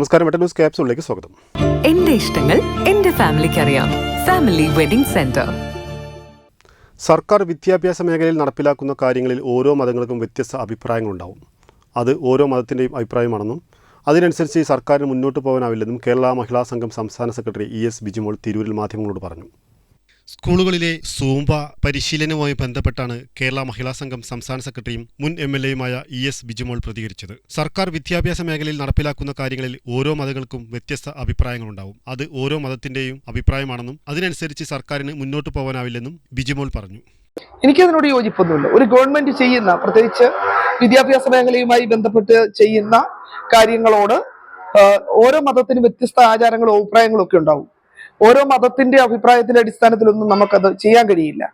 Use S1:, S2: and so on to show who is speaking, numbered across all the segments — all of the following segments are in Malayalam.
S1: നമസ്കാരം മെട്ട ന്യൂസ് ക്യാപ്സൂളിലേക്ക് സ്വാഗതം.
S2: എന്റെ ഇഷ്ടങ്ങൾ എന്റെ ഫാമിലിക്ക് അറിയാം ഫാമിലി വെഡിംഗ് സെന്റർ.
S1: സർക്കാർ വിദ്യാഭ്യാസ മേഖലയിൽ നടപ്പിലാക്കുന്ന കാര്യങ്ങളിൽ ഓരോ മതങ്ങൾക്കും വ്യത്യസ്ത അഭിപ്രായങ്ങളുണ്ടാവും. അത് ഓരോ മതത്തിന്റെയും അഭിപ്രായമാണെന്നും അതിനനുസരിച്ച് സർക്കാരിന് മുന്നോട്ട് പോകാനാവില്ലെന്നും കേരള മഹിളാ സംഘം സംസ്ഥാന സെക്രട്ടറി ഇ എസ് ബിജിമോൾ തിരൂരിൽ മാധ്യമങ്ങളോട് പറഞ്ഞു. സ്കൂളുകളിലെ സൂംബ പരിശീലനവുമായി ബന്ധപ്പെട്ടാണ് കേരള മഹിളാ സംഘം സംസ്ഥാന സെക്രട്ടറിയും മുൻ എം എൽ എയുമായ ഇ എസ് ബിജിമോൾ പ്രതികരിച്ചത്. സർക്കാർ വിദ്യാഭ്യാസ മേഖലയിൽ നടപ്പിലാക്കുന്ന കാര്യങ്ങളിൽ ഓരോ മതങ്ങൾക്കും വ്യത്യസ്ത അഭിപ്രായങ്ങളുണ്ടാവും. അത് ഓരോ മതത്തിന്റെയും അഭിപ്രായമാണെന്നും അതിനനുസരിച്ച് സർക്കാരിന് മുന്നോട്ട് പോകാനാവില്ലെന്നും ബിജിമോൾ പറഞ്ഞു.
S3: എനിക്കതിനോട് യോജിപ്പൊന്നുമില്ല. ഒരു ഗവൺമെന്റ് ചെയ്യുന്ന പ്രത്യേകിച്ച് വിദ്യാഭ്യാസ മേഖലയുമായി ബന്ധപ്പെട്ട് ചെയ്യുന്ന കാര്യങ്ങളോട് ഓരോ മതത്തിനും വ്യത്യസ്ത ആചാരങ്ങളും അഭിപ്രായങ്ങളും ഒക്കെ ഉണ്ടാവും. ഓരോ മതത്തിന്റെ അഭിപ്രായത്തിന്റെ അടിസ്ഥാനത്തിലൊന്നും നമുക്കത് ചെയ്യാൻ കഴിയില്ല.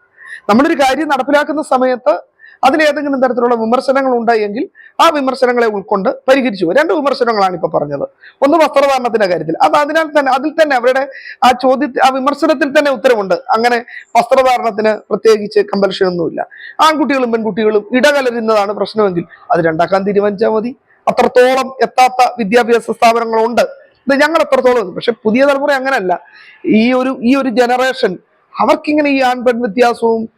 S3: നമ്മളൊരു കാര്യം നടപ്പിലാക്കുന്ന സമയത്ത് അതിലേതെങ്കിലും തരത്തിലുള്ള വിമർശനങ്ങൾ ഉണ്ടായെങ്കിൽ ആ വിമർശനങ്ങളെ ഉൾക്കൊണ്ട് പരിഹരിച്ചു. രണ്ട് വിമർശനങ്ങളാണ് ഇപ്പൊ പറഞ്ഞത്. ഒന്ന് വസ്ത്രധാരണത്തിന്റെ കാര്യത്തിൽ. അത് അതിനാൽ തന്നെ അതിൽ തന്നെ അവരുടെ ആ ചോദ്യ ആ വിമർശനത്തിൽ തന്നെ ഉത്തരവുണ്ട്. അങ്ങനെ വസ്ത്രധാരണത്തിന് പ്രത്യേകിച്ച് കമ്പൽഷൻ ഒന്നുമില്ല. ആൺകുട്ടികളും പെൺകുട്ടികളും ഇടകലരുന്നതാണ് പ്രശ്നമെങ്കിൽ അത് രണ്ടാക്കാൻ തീരുമാനിച്ചാൽ മതി. അത്രത്തോളം എത്താത്ത വിദ്യാഭ്യാസ സ്ഥാപനങ്ങളുണ്ട്. ഞങ്ങൾ എത്രത്തോളം. പക്ഷെ പുതിയ തലമുറ അങ്ങനല്ല. ഈ ഒരു ഈ ഒരു ജനറേഷൻ അവർക്കിങ്ങനെ ഈ ആൺപെൺ വ്യത്യാസവും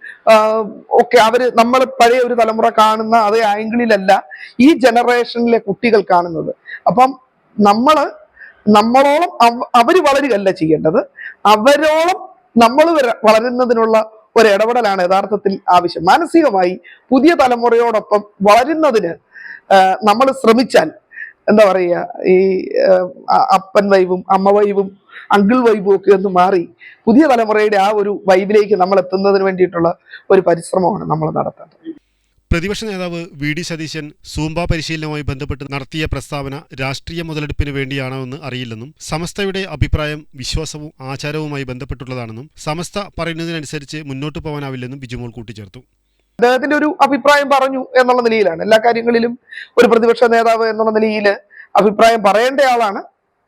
S3: ഒക്കെ അവർ നമ്മൾ പഴയ ഒരു തലമുറ കാണുന്ന അതേ ആംഗിളിലല്ല ഈ ജനറേഷനിലെ കുട്ടികൾ കാണുന്നത്. അപ്പം നമ്മൾ നമ്മളോളം അവ- അവർ വളരുകയല്ല ചെയ്യേണ്ടത്. അവരോളം നമ്മൾ വളരുന്നതിനുള്ള ഒരു ഇടപെടലാണ് യഥാർത്ഥത്തിൽ ആവശ്യം. മാനസികമായി പുതിയ തലമുറയോടൊപ്പം വളരുന്നതിന് നമ്മൾ ശ്രമിച്ചാൽ എന്താ പറയുക ഈ അപ്പൻ വൈബും അമ്മ വൈബും അങ്കിൾ വൈബും ഒക്കെ ഒന്ന് മാറി പുതിയ തലമുറയുടെ ആ ഒരു വൈബിലേക്ക് നമ്മൾ എത്തുന്നതിന് വേണ്ടിയിട്ടുള്ള ഒരു പരിശ്രമമാണ് നമ്മൾ നടത്തുന്നത്
S1: പ്രതിപക്ഷ നേതാവ് വി ഡി സതീശൻ സൂംബ പരിശീലനവുമായി ബന്ധപ്പെട്ട് നടത്തിയ പ്രസ്താവന രാഷ്ട്രീയ മുതലെടുപ്പിന് വേണ്ടിയാണോ എന്ന് അറിയില്ലെന്നും സമസ്തയുടെ അഭിപ്രായം വിശ്വാസവും ആചാരവുമായി ബന്ധപ്പെട്ടുള്ളതാണെന്നും സമസ്ത പറയുന്നതിനനുസരിച്ച് മുന്നോട്ട് പോകാനാവില്ലെന്നും ബിജുമോൾ കൂട്ടിച്ചേർത്തു.
S3: അദ്ദേഹത്തിന്റെ ഒരു അഭിപ്രായം പറഞ്ഞു എന്നുള്ള നിലയിലാണ്. എല്ലാ കാര്യങ്ങളിലും ഒരു പ്രതിപക്ഷ നേതാവ് എന്നുള്ള നിലയിൽ അഭിപ്രായം പറയേണ്ട ആളാണ്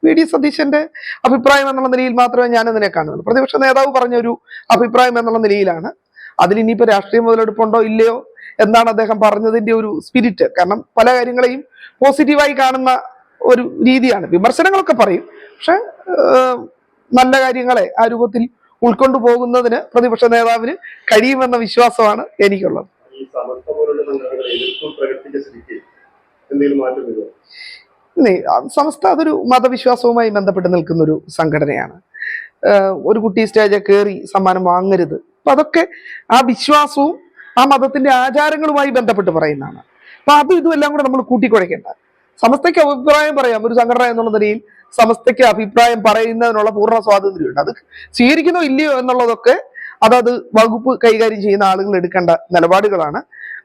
S3: വി ഡി സതീശന്റെ അഭിപ്രായം എന്നുള്ള നിലയിൽ മാത്രമേ ഞാൻ ഇതിനെ കാണുന്നുള്ളൂ. പ്രതിപക്ഷ നേതാവ് പറഞ്ഞ ഒരു അഭിപ്രായം എന്നുള്ള നിലയിലാണ്. അതിൽ ഇനിയിപ്പോൾ രാഷ്ട്രീയ മുതലെടുപ്പുണ്ടോ ഇല്ലയോ എന്നാണ് അദ്ദേഹം പറഞ്ഞതിന്റെ ഒരു സ്പിരിറ്റ് കാരണം പല കാര്യങ്ങളെയും പോസിറ്റീവായി കാണുന്ന ഒരു രീതിയാണ്. വിമർശനങ്ങളൊക്കെ പറയും. പക്ഷെ നല്ല കാര്യങ്ങളെ ആ രൂപത്തിൽ ഉൾക്കൊണ്ടു പോകുന്നതിന് പ്രതിപക്ഷ നേതാവിന് കഴിയുമെന്ന വിശ്വാസമാണ് എനിക്കുള്ളത്.
S1: സമസ്ത
S3: സംസ്ഥ അതൊരു മതവിശ്വാസവുമായി ബന്ധപ്പെട്ട് നിൽക്കുന്ന ഒരു സംഘടനയാണ് ഒരു കുട്ടി സ്റ്റേജിൽ കയറി സമ്മാനം വാങ്ങരുത്. അപ്പൊ അതൊക്കെ ആ വിശ്വാസവും ആ മതത്തിന്റെ ആചാരങ്ങളുമായി ബന്ധപ്പെട്ട് പറയുന്നതാണ്. അപ്പൊ അതും ഇതും എല്ലാം കൂടെ നമ്മൾ കൂട്ടിക്കുഴയ്ക്കേണ്ട സമസ്തയ്ക്ക് അഭിപ്രായം പറയാം. ഒരു സംഘടന എന്നുള്ള നിലയിൽ സമസ്തയ്ക്ക് അഭിപ്രായം പറയുന്നതിനുള്ള പൂർണ സ്വാതന്ത്ര്യമുണ്ട്. അത് സ്വീകരിക്കുന്നോ ഇല്ലയോ എന്നുള്ളതൊക്കെ അതത് വകുപ്പ് കൈകാര്യം ചെയ്യുന്ന ആളുകൾ എടുക്കേണ്ട നിലപാടുകളാണ്.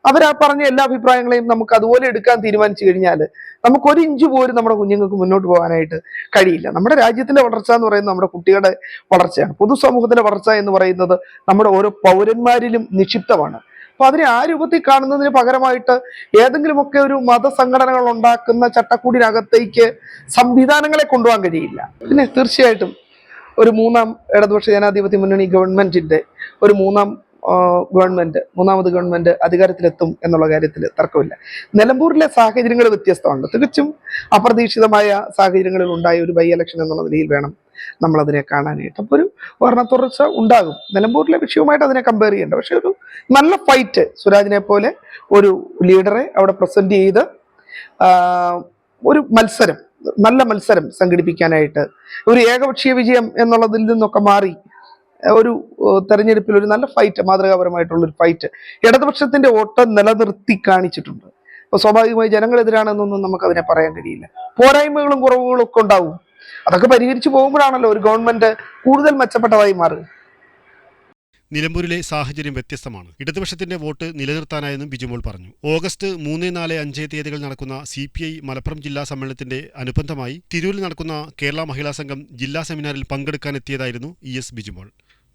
S3: ആ പറഞ്ഞ എല്ലാ അഭിപ്രായങ്ങളെയും നമുക്ക് അതുപോലെ എടുക്കാൻ തീരുമാനിച്ചു കഴിഞ്ഞാൽ നമുക്ക് ഒരു ഇഞ്ച് പോലും നമ്മുടെ കുഞ്ഞുങ്ങൾക്ക് മുന്നോട്ട് പോകാനായിട്ട് കഴിയില്ല. നമ്മുടെ രാജ്യത്തിന്റെ വളർച്ച എന്ന് പറയുന്നത് നമ്മുടെ കുട്ടികളുടെ വളർച്ചയാണ്. പൊതുസമൂഹത്തിന്റെ വളർച്ച എന്ന് പറയുന്നത് നമ്മുടെ ഓരോ പൗരന്മാരിലും നിക്ഷിപ്തമാണ്. അപ്പൊ അതിനെ ആ രൂപത്തിൽ കാണുന്നതിന് പകരമായിട്ട് ഏതെങ്കിലുമൊക്കെ ഒരു മതസംഘടനകൾ ഉണ്ടാക്കുന്ന ചട്ടക്കൂടിനകത്തേക്ക് സംവിധാനങ്ങളെ കൊണ്ടുപോകാൻ കഴിയില്ല. പിന്നെ തീർച്ചയായിട്ടും ഒരു മൂന്നാം ഇടതുപക്ഷ ജനാധിപത്യ മുന്നണി ഗവൺമെന്റിന്റെ ഒരു മൂന്നാം ഗവൺമെന്റ് മൂന്നാമത് ഗവൺമെന്റ് അധികാരത്തിലെത്തും എന്നുള്ള കാര്യത്തിൽ തർക്കമില്ല. നിലമ്പൂരിലെ സാഹചര്യങ്ങൾ വ്യത്യസ്തമാണ്. തികച്ചും അപ്രതീക്ഷിതമായ സാഹചര്യങ്ങളിൽ ഉണ്ടായ ഒരു ബൈ ഇലക്ഷൻ എന്നുള്ള നിലയിൽ വേണം നമ്മൾ അതിനെ കാണാനായിട്ട്. അപ്പോൾ ഒരു വർണത്തുറച്ച ഉണ്ടാകും. നിലമ്പൂരിലെ വിഷയവുമായിട്ട് അതിനെ കമ്പയർ ചെയ്യേണ്ട. പക്ഷെ ഒരു നല്ല ഫൈറ്റ് സുരാജിനെ പോലെ ഒരു ലീഡറെ അവിടെ പ്രസന്റ് ചെയ്ത് ഒരു മത്സരം നല്ല മത്സരം സംഘടിപ്പിക്കാനായിട്ട് ഒരു ഏകപക്ഷീയ വിജയം എന്നുള്ളതിൽ നിന്നൊക്കെ മാറി ഒരു തെരഞ്ഞെടുപ്പിൽ ഒരു നല്ല ഫൈറ്റ് മാതൃകാപരമായിട്ടുള്ള ഒരു ഫൈറ്റ് ഇടതുപക്ഷത്തിന്റെ വോട്ട് നിലനിർത്തി കാണിച്ചിട്ടുണ്ട്. അപ്പൊ സ്വാഭാവികമായി ജനങ്ങളെതിരാണെന്നൊന്നും നമുക്ക് അതിനെ പറയാൻ കഴിയില്ല. പോരായ്മകളും കുറവുകളും ഒക്കെ ഉണ്ടാവും. അതൊക്കെ പരിഹരിച്ചു പോകുമ്പോഴാണല്ലോ ഒരു ഗവൺമെന്റ് കൂടുതൽ മെച്ചപ്പെട്ടതായി മാറുക.
S1: നിലമ്പൂരിലെ സാഹചര്യം വ്യത്യസ്തമാണ്. ഇടതുപക്ഷത്തിന്റെ വോട്ട് നിലനിർത്താനായെന്നും ബിജുമോൾ പറഞ്ഞു. ഓഗസ്റ്റ് മൂന്ന് നാല് അഞ്ച് തീയതികൾ നടക്കുന്ന സി പി ഐ മലപ്പുറം ജില്ലാ സമ്മേളനത്തിന്റെ അനുബന്ധമായി തിരൂരിൽ നടക്കുന്ന കേരള മഹിളാ സംഘം ജില്ലാ സെമിനാറിൽ പങ്കെടുക്കാനെത്തിയതായിരുന്നു E S Bijumol